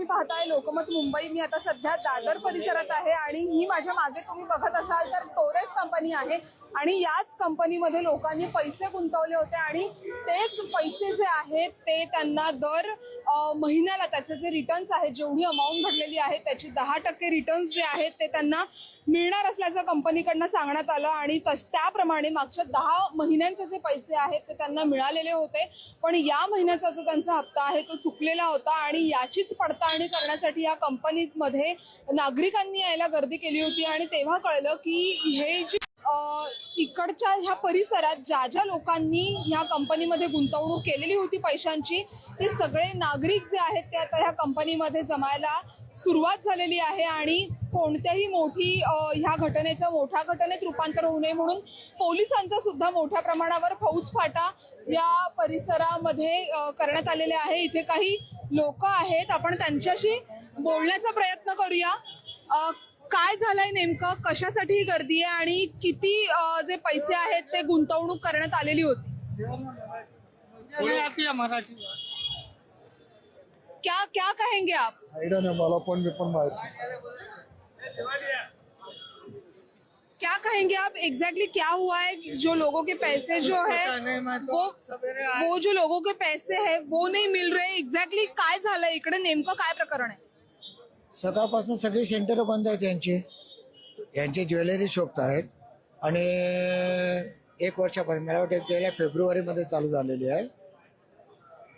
तुम्ही पाहताय लोकमत मुंबई. मी आता सध्या दादर परिसरात आहे आणि ही माझ्या मागे तुम्ही बघत असाल तर टोरेस कंपनी आहे. आणि याच कंपनीमध्ये लोकांनी पैसे गुंतवले होते आणि तेच पैसे जे आहेत ते त्यांना दर महिन्याला त्याचे जे रिटर्न्स आहेत जेवढी अमाऊंट भरलेली आहे त्याची दहा टक्के रिटर्न्स जे आहेत ते त्यांना मिळणार असल्याचं कंपनीकडनं सांगण्यात आलं आणि तस त्याप्रमाणे मागच्या दहा महिन्यांचे जे पैसे आहेत ते त्यांना मिळालेले होते. पण या महिन्याचा जो त्यांचा हप्ता आहे तो चुकलेला होता आणि याचीच पडताळणी करण्यासाठी या कंपनीमध्ये नागरिकांनी यायला गर्दी केली होती आणि तेव्हा कळलं की हे जे इकडच्या ह्या परिसरात ज्या ज्या लोकांनी ह्या कंपनीमध्ये गुंतवणूक केलेली होती पैशांची ते सगळे नागरिक जे आहेत ते आता ह्या कंपनीमध्ये जमायला सुरुवात झालेली आहे आणि कोणत्याही मोठी ह्या घटनेचं मोठ्या घटनेत रूपांतर होऊ नये म्हणून पोलिसांचा सुद्धा मोठ्या प्रमाणावर फौजफाटा या परिसरामध्ये करण्यात आलेले आहे. इथे काही लोक आहेत. आपण त्यांच्याशी बोलण्याचा प्रयत्न करूया. काय झालंय नेमकं? कशासाठी ही गर्दी आहे? आणि किती अ, जे पैसे आहेत ते गुंतवणूक करण्यात आलेली होती? आती है मराठी. क्या क्या कहेंगे आप? आयडिया नाही मला पण मी पण माहिती क्या कहेंगे आप? एग्जैक्टली क्या हुआ है? जो लोगों के पैसे जो है पता नहीं, मैं तो वो सवेरे आया। वो जो लोगों के पैसे है वो नहीं मिल रहे। एक्झॅक्टली काय झालंय? इकडे नेमकं काय प्रकरण आहे? सकाळपासून सगळी सेंटर बंद आहेत यांची. यांचे ज्वेलरी शॉप आहेत. आणि एक वर्षापर्यंत मला वाटतं गेल्या फेब्रुवारीमध्ये चालू झालेली आहे.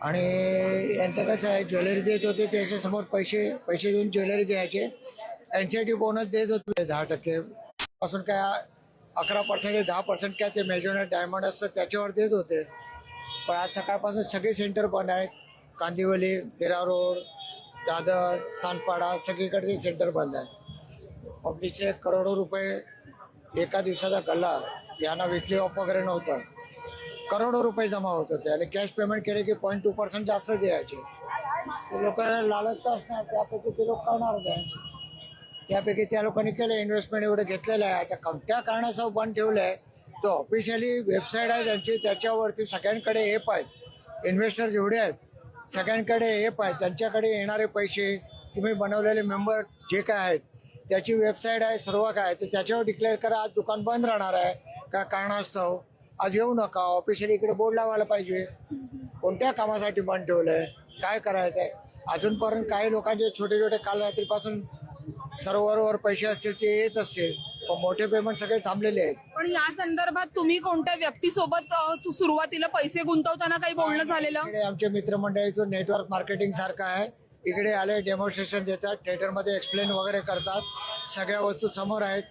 आणि यांचं कसं आहे ज्वेलरी देत होते त्याच्यासमोर पैसे पैसे देऊन ज्वेलरी घ्यायचे. एनसीआयटी बोनस देत होते दहा टक्के. पासून काय अकरा पर्सेंट दहा पर्सेंट काय ते मेजरमेंट डायमंड असतं त्याच्यावर देत होते. पण आज सकाळपासून सगळे सेंटर बंद आहेत. कांदिवली मिरा रोड दादर सानपाडा सगळीकडचे सेंटर बंद आहे पब्लिकचे करोडो रुपये एका दिवसाचा गल्ला यांना विकली ऑफ वगैरे नव्हतं. करोडो रुपये जमा होत होते आणि कॅश पेमेंट केले की पॉईंट टू पर्सेंट जास्त द्यायचे. ते लोकांना लालच तर असणार त्यापैकी ते लोक करणार नाही त्यापैकी त्या लोकांनी केलं इन्व्हेस्टमेंट एवढं घेतलेलं आहे. आता कोणत्या कारणासह बंद ठेवलं आहे तो ऑफिशियली वेबसाईट आहे त्यांची त्याच्यावरती सगळ्यांकडे एप आहेत. इन्व्हेस्टर जेवढे आहेत सगळ्यांकडे हे पाय त्यांच्याकडे येणारे पैसे तुम्ही बनवलेले मेंबर जे काय आहेत त्याची वेबसाईट आहे सर्व काय तर त्याच्यावर डिक्लेअर करा आज दुकान बंद राहणार आहे का कारणास्तव आज येऊ नका ऑफिशियली इकडे बोर्ड लावायला पाहिजे. कोणत्या कामासाठी बंद ठेवलं आहे काय करायचं आहे अजूनपर्यंत काही लोकांचे छोटे छोटे काल रात्रीपासून सर्व्हरवर पैसे असतील ते येत असतील पण मोठे पेमेंट सगळे थांबलेले आहेत. पण या संदर्भात तुम्ही कोणत्या व्यक्तीसोबत अ, सु- सुरुवातीला पैसे गुंतवताना काही बोलणं झालेलं? इकडे आमचे मित्रमंडळीचं नेटवर्क मार्केटिंग सारखं आहे. इकडे आले डेमॉन्स्ट्रेशन देतात थिएटरमध्ये एक्सप्लेन वगैरे करतात. सगळ्या वस्तू समोर आहेत.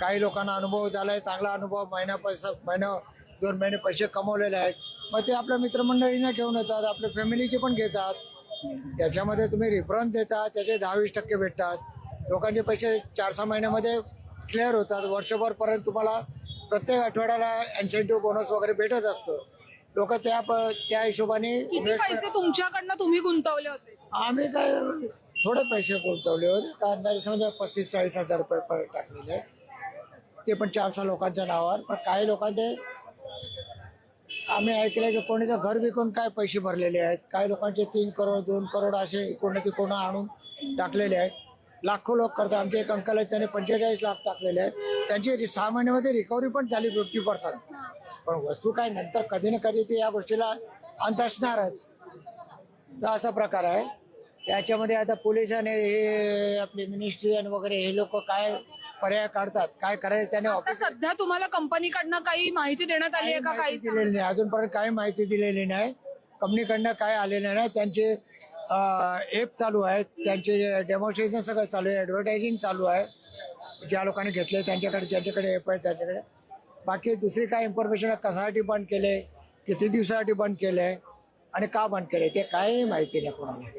काही लोकांना अनुभव झालाय चांगला अनुभव महिना पैसा महिना दोन महिने पैसे कमवलेले आहेत. मग ते आपल्या मित्रमंडळींना घेऊन येतात आपल्या फॅमिलीचे पण घेतात. त्याच्यामध्ये तुम्ही रिफरन्स देता त्याचे दहा वीस टक्के भेटतात. लोकांचे पैसे चार सहा महिन्यामध्ये क्लिअर होतात. वर्षभर पर्यंत तुम्हाला प्रत्येक आठवड्याला इन्सेंटिव्ह बोनस वगैरे भेटत असतो. लोक त्या प- त्या हिशोबाने किती investment- पैसे तुमच्याकडनं तुम्ही गुंतवले होते? आम्ही काय थोडे पैसे गुंतवले होते. का अंदाजे समजा पस्तीस चाळीस हजार रुपये पर टाकलेले. ते पण चार सहा लोकांच्या नावावर. पण काही लोकांचे आम्ही ऐकलं की कोणी तर घर विकून काय पैसे भरलेले आहेत. काही लोकांचे तीन करोड दोन करोड असे इकडनं तिकडनं आणून टाकलेले आहेत. लाखो लोक करतात. आमचे एक अंकल आहेत त्यांनी पंचेचाळीस लाख टाकलेले आहेत. त्यांची सहा महिन्यामध्ये रिकव्हरी पण झाली फिफ्टी पर्सेंट पण वस्तू काय नंतर कधी ना कधी ते या गोष्टीला अंत असणारच तर असा प्रकार आहे. त्याच्यामध्ये आता पोलीस आणि हे आपली मिनिस्ट्री आणि वगैरे हे लोक काय पर्याय काढतात काय करायचं त्याने आता ऑफिस सध्या तुम्हाला कंपनीकडनं काही माहिती देण्यात आली आहे का? काही दिलेली नाही. अजूनपर्यंत काही माहिती दिलेली नाही. कंपनीकडनं काय आलेलं नाही. त्यांचे ॲप चालू आहेत. त्यांचे डेमॉन्स्ट्रेशन सगळं चालू आहे. ॲडव्हर्टायझिंग चालू आहे. ज्या लोकांनी घेतले त्यांच्याकडे ज्यांच्याकडे ॲप आहे त्यांच्याकडे. बाकी दुसरी काय इन्फॉर्मेशन कशासाठी बंद केले किती दिवसासाठी बंद केलंय? आणि का बंद केले ते काही माहिती नाही कोणाला.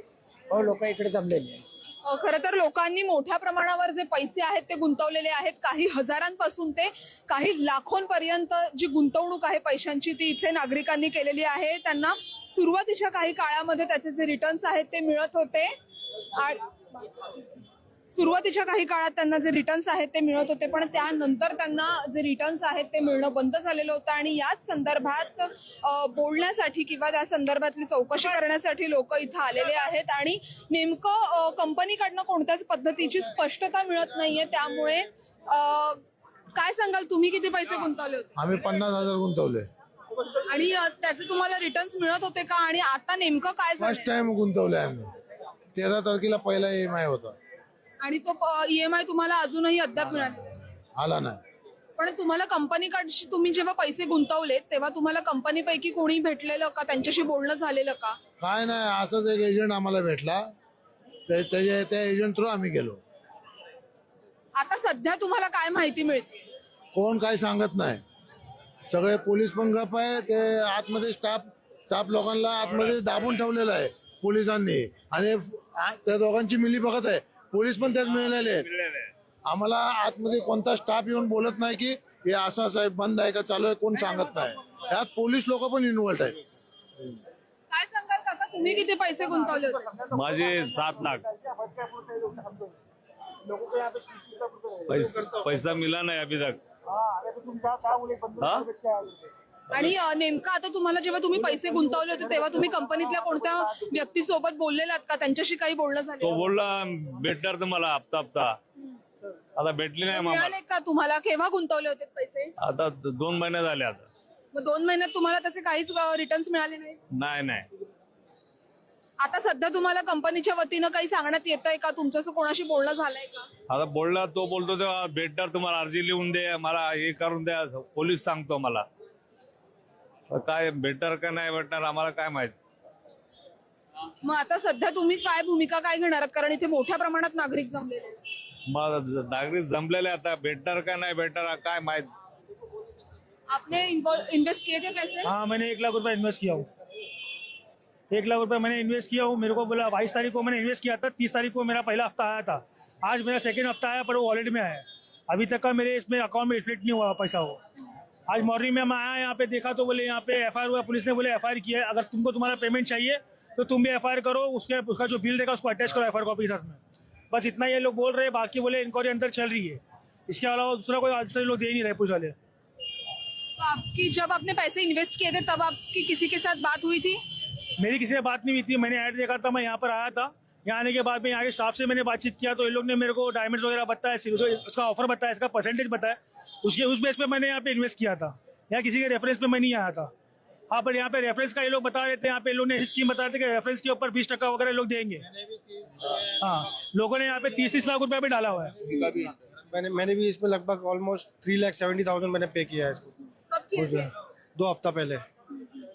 हो लोक इकडे जमलेले आहेत. अ, खरं तर लोकांनी मोठ्या प्रमाणावर जे पैसे आहेत ते गुंतवलेले आहेत. काही हजारांपासून ते काही लाखोंपर्यंत जी गुंतवणूक आहे पैशांची ती इथले नागरिकांनी केलेली आहे. त्यांना सुरुवातीच्या काही काळामध्ये त्याचे जे रिटर्न्स आहेत ते मिळत होते. आणि सुरुवातीच्या काही काळात त्यांना जे रिटर्न्स आहेत ते मिळत होते पण त्यानंतर त्यांना जे रिटर्न्स आहेत ते मिळणं बंद झालेलं होतं आणि याच संदर्भात बोलण्यासाठी किंवा त्या संदर्भातली चौकशी करण्यासाठी लोक इथं आलेले आहेत आणि नेमकं कंपनीकडनं कोणत्याच पद्धतीची स्पष्टता मिळत नाहीये. त्यामुळे काय सांगाल? तुम्ही किती पैसे गुंतवले होते? आम्ही पन्नास हजार गुंतवले. आणि त्याचे तुम्हाला रिटर्न्स मिळत होते का? आणि आता नेमकं काय फर्स्ट? टाइम गुंतवले आम्ही. तेरा तारखेला पहिला ई एम आय होता. आणि तो ईएमआय तुम्हाला अजूनही अद्याप मिळाले आला नाही. पण तुम्हाला कंपनीकडशी तुम्ही जेव्हा पैसे गुंतवले तेव्हा तुम्हाला कंपनीपैकी कोणी भेटलेलं का? त्यांच्याशी बोलणं झालेलं का? काय नाही असंच एक एजंट आम्हाला भेटला. ते- त्याच्या त्या एजंट थ्रू आम्ही गेलो. आता सध्या तुम्हाला काय माहिती मिळते? कोण काय सांगत नाही. सगळे पोलीस पण गप आहे ते आतमध्ये स्टाफ स्टाफ लोकांना आतमध्ये दाबून ठेवलेलं आहे पोलिसांनी. आणि आ- त्या दोघांची मिली बघत आहे. पोलीस पण त्यात मिळालेले आहेत. आम्हाला आतमध्ये कोणता स्टाफ येऊन बोलत नाही की हे असं असं आहे बंद आहे का चालू आहे कोण सांगत नाही. यात पोलीस लोक पण इन्व्हॉल्ट आहेत. काय सांगाल काका? तुम्ही किती पैसे गुंतवले होते? माझे सात लाख. पैसा पैसा मिला नाही अभी तक. हाँ? आणि नेमकं आता तुम्हाला जेव्हा तुम्ही पैसे गुंतवले होते तेव्हा तुम्ही कंपनीतल्या कोणत्या व्यक्तीसोबत बोललेलात का? त्यांच्याशी काही बोलणं तो झालं बोलला भेटणार तुम्हाला हप्ता हप्ता. आता भेटली नाही मामा मिळाले का? तुम्हाला केव्हा गुंतवले होते पैसे? आता दोन महिने झाले आता. मग दोन महिन्यात तुम्हाला त्याचे काहीच रिटर्न्स मिळाले नाही? नाही नाही. आता सध्या तुम्हाला कंपनीच्या वतीनं काही सांगण्यात येत आहे का? तुमचं कोणाशी बोलणं झालंय का? आता बोलला तो बोलतो तेव्हा भेटणार तुम्हाला अर्जी लिहून दे मला हे करून द्या पोलीस सांगतो मला. काय भेटणार का नाही भेटणार आम्हाला काय माहीत? मग आता सध्या तुम्ही काय भूमिका काय घेणार आहात? कारण इथे मोठ्या प्रमाणात नागरिक जमलेले आहेत. मग ज- नागरिक जमलेले आता भेटणार का नाही भेटणार काय माहीत? आपने इन्वेस्ट किए थे पैसे? हाँ मैंने एक लाख रुपए इन्वेस्ट किया हूँ। एक लाख रुपए मैंने इन्वेस्ट किया हूँ। मेरे को बोला बाईस तारीख को मैंने इन्वेस्ट किया था तीस तारीख को मेरा पहला हफ्ता आया था। आज मेरा सेकंड हफ्ता आया पर वो वॉलेट में आया है। अभी तक का मेरे इसमें अकाउंट में रिफ्लेक्ट नहीं हुआ पैसा वो। आज मॉर्निंग में मैं आया यहाँ पे देखा तो बोले यहाँ पे एफ़ हुआ पुलिस ने बोले एफ़ किया है। अगर तुमको तुम्हारा पेमेंट चाहिए तो तुम भी एफ़ करो उसके उसका जो बिल रहेगा उसको अटैच करो एफ़ कॉपी के साथ में। बस इतना ये लोग बोल रहे हैं बाकी बोले इंक्वायरी अंदर चल रही है। इसके अलावा दूसरा कोई आंसर लोग दे ही नहीं रहे पुलिस वाले। तो आपकी जब आपने पैसे इन्वेस्ट किए थे तब आपकी किसी के साथ बात हुई थी? मेरी किसी से बात नहीं हुई थी मैंने ऐड देखा था मैं यहाँ पर आया था। यहाँ आने के बाद में यहाँ के स्टाफ से मैंने बातचीत किया तो इन लोग ने मेरे को डायमंड्स वगैरह बताया सिर्फ़ उसका- उसका ऑफ़र बताया इसका परसेंटेज बताया। उसके उस बेस पे मैंने यहाँ पे इन्वेस्ट किया था। यहाँ किसी के रेफरेंस पे मैं नहीं आया था। हाँ पर यहाँ पे रेफरेंस का ये लोग बता रहे थे यहाँ पे लोग ने स्कीम बता रहे थे कि रेफरेंस के ऊपर बीस टक्का वगैरह लोग देंगे। हाँ लोगों ने यहाँ पे तीस तीस लाख रुपया भी डाला हुआ है। मैंने मैंने भी इसमें लगभग almost three lakh seventy thousand मैंने पे किया है इसको। कब दो हफ़्ता पहले।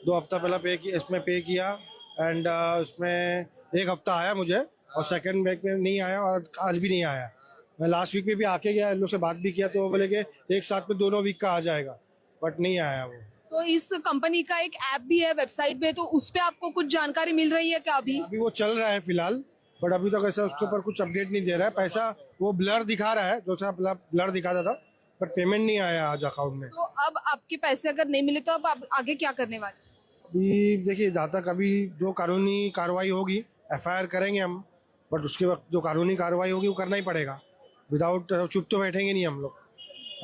दो हफ़्ता पहले पे किया इसमें पे किया एंड उसमें एक हफ़्ता आया मुझे और सेकंड बैग में नहीं आया और आज भी नहीं आया। मैं लास्ट वीक में भी आके गया लोग से बात भी किया तो वो बोले कि एक साथ में दोनों वीक का आ जाएगा बट नहीं आया वो। तो इस कंपनी का एक ऐप भी है वेबसाइट पे तो उस पर आपको कुछ जानकारी मिल रही है क्या अभी? अभी वो चल रहा है फ़िलहाल बट अभी तक तो ऐसा उसके ऊपर कुछ अपडेट नहीं दे रहा है। पैसा वो ब्लर दिखा रहा है जो सा ब्लर दिखाता था बट पेमेंट नहीं आया आज अकाउंट में। तो अब आपके पैसे अगर नहीं मिले तो अब आप आगे क्या करने वाले? अभी देखिए जहाँ तक अभी जो कानूनी कार्रवाई होगी एफ़ करेंगे हम बट उसके वक्त जो कानूनी कार्रवाई होगी वो करना ही पड़ेगा। विदाउट चुप तो बैठेंगे नहीं हम लोग।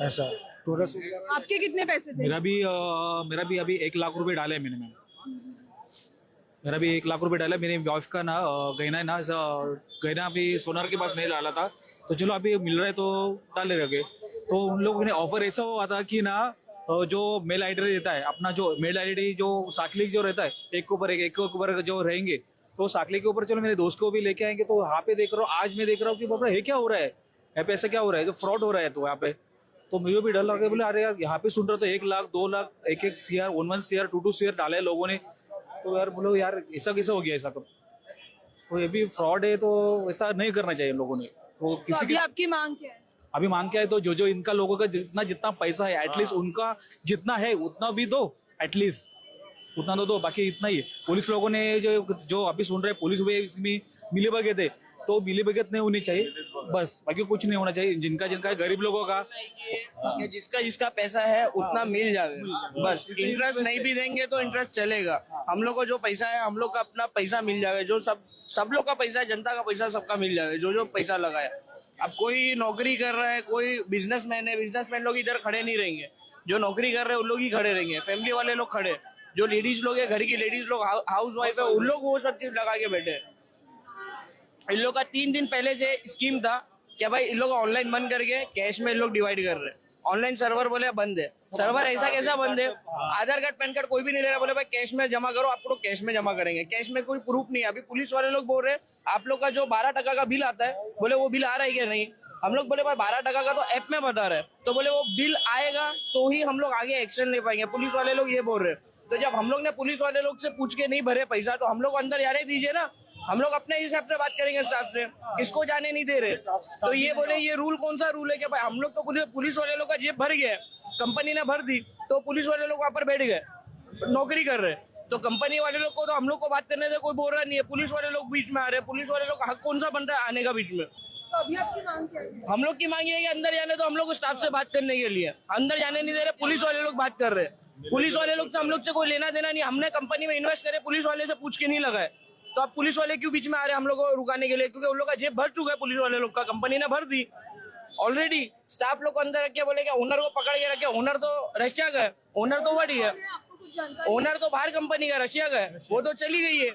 ऐसा थोड़ा सा आपके कितने पैसे थे? मेरा भी अ, मेरा भी अभी एक लाख रुपए डाले मैंने मैंने मेरा भी एक लाख रुपए डाला मेरी वाइफ का ना गहना है ना गहना अभी सोनार के पास नहीं डाला था। तो चलो अभी मिल रहा है तो डाले रखे तो उन लोगों ने ऑफ़र ऐसा हुआ था कि ना जो मेल आईडी रहता है अपना जो मेल आईडी जो साकली जो रहता है एक के ऊपर एक एक के ऊपर जो रहेंगे तो साकली के ऊपर चलो मेरे दोस्त को भी लेके आएँगे तो वहाँ पे देख रहा हूँ आज मैं देख रहा हूँ कि बाबा ये क्या हो रहा है? यहाँ पे ऐसा क्या हो रहा है? जो फ्रॉड हो रहा है तो यहाँ पे। तो मुझे भी डर लग रहा है बोले अरे यार यहाँ पे सुन रहा तो एक लाख दो लाख एक एक CR one one CR two two CR डाले लोगों ने। तो यार बोलो यार ऐसा कैसे हो गया ऐसा कब तो ये भी फ्रॉड है तो ऐसा नहीं करना चाहिए लोगों ने। तो तो किसी की आपकी मांग क्या है? अभी मांग क्या है तो जो जो इनका लोगों का जितना जितना पैसा है एटलीस्ट उनका जितना है उतना भी दो एटलीस्ट उतना तो दो बाकी इतना ही है। पुलिस लोगों ने जो जो अभी सुन रहे हैं पुलिस भी इसमें मिली भगत है तो मिली भगत नहीं होनी चाहिए। बस बाकी कुछ नहीं होना चाहिए। जिनका जिनका गरीब लोगों का। जिसका जिसका पैसा है उतना मिल जाए बस इंटरेस्ट नहीं भी देंगे तो इंटरेस्ट चलेगा। हम लोग को जो पैसा है हम लोग का अपना पैसा मिल जाए जो सब सब लोग का पैसा है जनता का पैसा सबका मिल जाए जो जो पैसा लगाए अब कोई नौकरी कर रहा है कोई बिजनेसमैन है बिजनेसमैन लोग इधर खड़े नहीं रहेंगे। जो नौकरी कर रहे हैं उन लोग ही खड़े रहेंगे। फैमिली वाले लोग खड़े जो लेडीज़ लोग है, घर की लेडीज़ लोग हाउस वाइफ है, उन लोग वो सब चीज़ लगा के बैठे। इन लोग का तीन दिन पहले से स्कीम था क्या भाई इन लोग ऑनलाइन बंद करके कैश में इन लोग डिवाइड कर रहे हैं। ऑनलाइन सर्वर बोले, बंद है। सर्वर ऐसा कैसा बंद है? आधार कार्ड पैन कार्ड कोई भी नहीं ले रहा, बोले, भाई कैश में जमा करो, आपको कैश में जमा करेंगे। कैश में कोई प्रूफ नहीं है। अभी पुलिस वाले लोग बोल रहे हैं, आप लोग का जो बारह टका का बिल आता है, बोले, वो बिल आ रहा है क्या नहीं? हम लोग बोले, भाई, बारह टका का तो ऐप में बता रहे तो बोले, वो बिल आएगा तो ही हम लोग आगे एक्शन ले पाएँगे। पुलिस वाले लोग ये बोल रहे तो जब हम लोग ने पुलिस वाले लोग से पूछ के नहीं भरे पैसा तो हम लोग अंदर जाने दीजिए ना। हम लोग अपने हिसाब से बात करेंगे स्टाफ से, किसको जाने नहीं दे रहे। तो ये बोले, ये रूल कौन सा रूल है कि भाई, हम लोग तो पुलिस वाले लोग का जेब भर गया कंपनी ने भर दी तो पुलिस वाले लोग वहाँ पर बैठ गए, नौकरी कर रहे तो कंपनी वाले लोग को तो हम लोग को बात करने से कोई बोल रहा नहीं है। पुलिस वाले लोग बीच में आ रहे हैं। पुलिस वाले लोग का हक कौन सा बनता है आने का बीच में? तो क्या हम लोग की मांग ये है कि अंदर जाने तो हम लोग स्टाफ से बात करने के लिए। अंदर जाने नहीं दे रहे पुलिस वाले लोग बात कर रहे। हैं पुलिस वाले लोग से हम लोग से कोई लेना देना नहीं हमने कंपनी में इन्वेस्ट करे पुलिस वाले से पूछ के नहीं लगाए। तो आप पुलिस वाले क्यों बीच में आ रहे हैं हम लोग को रुकाने के लिए? क्योंकि उन लोग का जेब भर चुका है पुलिस वाले लोग का कंपनी ने भर दी। ऑलरेडी स्टाफ लोग को अंदर रख बोले कि ओनर को पकड़ के रखे। ओनर तो रशिया का है ओनर तो वही है। ओनर तो बाहर कंपनी का रशिया का है। वो तो चली गई है।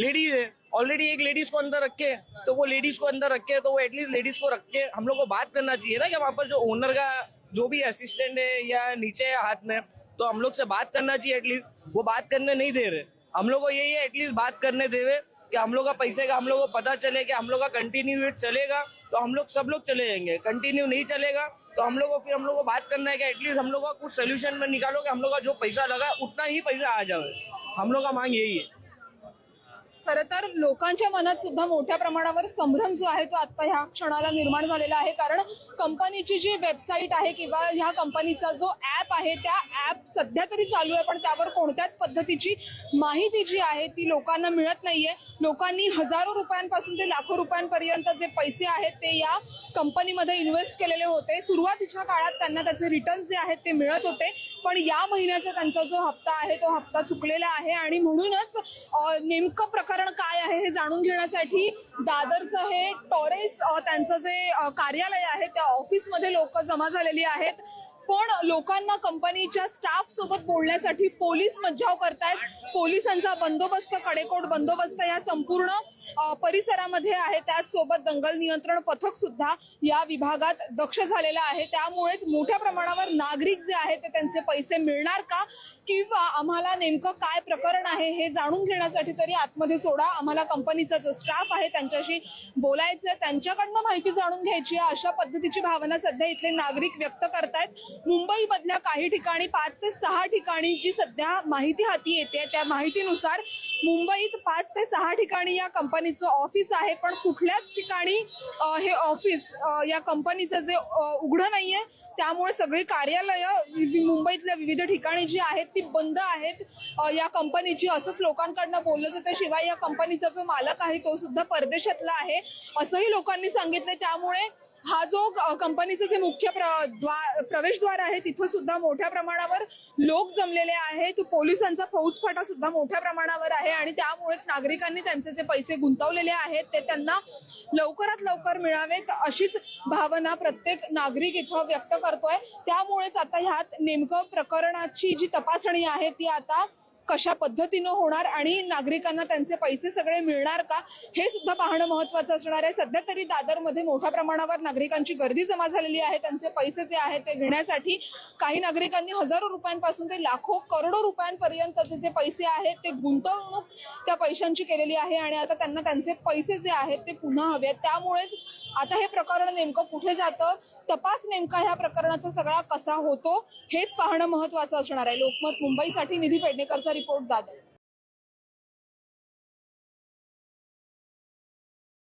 लेडीज़ है ऑलरेडी एक लेडीज़ को अंदर रखे तो वो लेडीज़ को अंदर रखे तो वो एटलीस्ट लेडीज़ को रख के हम लोग को बात करना चाहिए ना कि वहाँ पर जो ओनर का जो भी असिस्टेंट है या नीचे है हाथ में तो हम लोग से बात करना चाहिए एटलीस्ट वो बात करने नहीं दे रहे हम लोग को यही है एटलीस्ट बात करने देवे कि हम लोग का पैसे का हम लोग को पता चले कि हम लोग का कंटिन्यू चलेगा तो हम लोग सब लोग चले जाएँगे कंटिन्यू नहीं चलेगा तो हम लोग को फिर हम लोग को बात करना है कि एटलीस्ट हम लोग का कुछ सोल्यूशन में निकालो कि हम लोग का जो पैसा लगा उतना ही पैसा आ जाए हम लोग का मांग यही है खरं तर लोकांच्या मनात सुद्धा मोठ्या प्रमाणावर संभ्रम जो आहे तो आता ह्या क्षणाला निर्माण झालेला आहे. कारण कंपनीची जी वेबसाईट आहे किंवा ह्या कंपनीचा जो ऍप आहे त्या ऍप सध्या तरी चालू आहे पण त्यावर कोणत्याच पद्धतीची माहिती जी आहे ती लोकांना मिळत नाहीये. लोकांनी हजारो रुपयांपासून ते लाखो रुपयांपर्यंत जे पैसे आहेत ते या कंपनीमध्ये इन्व्हेस्ट केलेले होते. सुरुवातीच्या काळात त्यांना त्याचे रिटर्न्स जे आहेत ते मिळत होते पण या महिन्याचा त्यांचा जो हप्ता आहे तो हप्ता चुकलेला आहे. आणि म्हणूनच नेमकं प्रकार प्रकरण काय आहे हे जाणून घेण्यासाठी दादरचं हे टॉरेस त्यांचं जे कार्यालय आहे त्या ऑफिसमध्ये लोक जमा झालेली आहेत. पण लोकांना कंपनीच्या स्टाफ सोबत बोलण्यासाठी पोलीस मज्जाव करतायत? पोलिसांचा बंदोबस्त कडेकोट बंदोबस्त या संपूर्ण परिसरामध्ये आहे. त्याचसोबत दंगल नियंत्रण पथक सुद्धा या विभागात दक्ष झालेलं आहे. त्यामुळेच मोठ्या प्रमाणावर नागरिक जे आहेत ते त्यांचे पैसे मिळणार का? किंवा आम्हाला नेमकं काय प्रकरण आहे हे जाणून घेण्यासाठी तरी आतमध्ये सोडा. आम्हाला कंपनीचा जो स्टाफ आहे त्यांच्याशी बोलायचं आहे त्यांच्याकडनं माहिती जाणून घ्यायची आहे. अशा पद्धतीची भावना सध्या इथले नागरिक व्यक्त करतायत. मुंबई मधल्या काही ठिकाणी पाच ते सहा ठिकाणी जी सध्या माहिती हाती येते त्या माहितीनुसार मुंबईत पाच ते सहा ठिकाणी या कंपनीचं ऑफिस आहे. पण कुठल्याच ठिकाणी हे ऑफिस या कंपनीचं जे अं, उघडं नाहीये त्यामुळे सगळी कार्यालय मुंबईतल्या विविध ठिकाणी जी आहेत ती बंद आहेत. या कंपनीची असंच लोकांकडनं बोललं जातं. शिवाय या कंपनीचा जो मालक आहे तो सुद्धा परदेशातला आहे असंही लोकांनी सांगितलं त्यामुळे हा जो कंपनीचं जे मुख्य प्र- द्वा- प्रवेशद्वार आहे तिथं सुद्धा मोठ्या प्रमाणावर लोक जमलेले आहेत. पोलिसांचा फौजफाटा सुद्धा मोठ्या प्रमाणावर आहे आणि त्यामुळेच नागरिकांनी त्यांचे जे पैसे गुंतवलेले आहेत ते त्यांना लवकरात लवकर मिळावेत अशीच भावना प्रत्येक नागरिक इथं व्यक्त करतोय. त्यामुळेच आता ह्यात नेमकं प्रकरणाची जी तपासणी आहे ती आता कशा पद्धतीनं होणार आणि नागरिकांना त्यांचे पैसे सगळे मिळणार का हे सुद्धा पाहणं महत्वाचं असणार आहे. सध्या तरी दादरमध्ये मोठ्या प्रमाणावर नागरिकांची गर्दी जमा झालेली आहे. त्यांचे पैसे जे आहेत ते घेण्यासाठी काही नागरिकांनी हजारो रुपयांपासून ते लाखो करोडो रुपयांपर्यंतचे जे पैसे आहेत ते गुंतवणूक त्या पैशांची केलेली आहे आणि आता त्यांना त्यांचे पैसे जे आहेत ते पुन्हा हवे आहेत. त्यामुळेच आता हे प्रकरण नेमकं कुठे जातं तपास नेमका ह्या प्रकरणाचा सगळा कसा होतो हेच पाहणं महत्वाचं असणार आहे. लोकमत मुंबईसाठी निधी पेडणेकरचा रिपोर्ट दादर.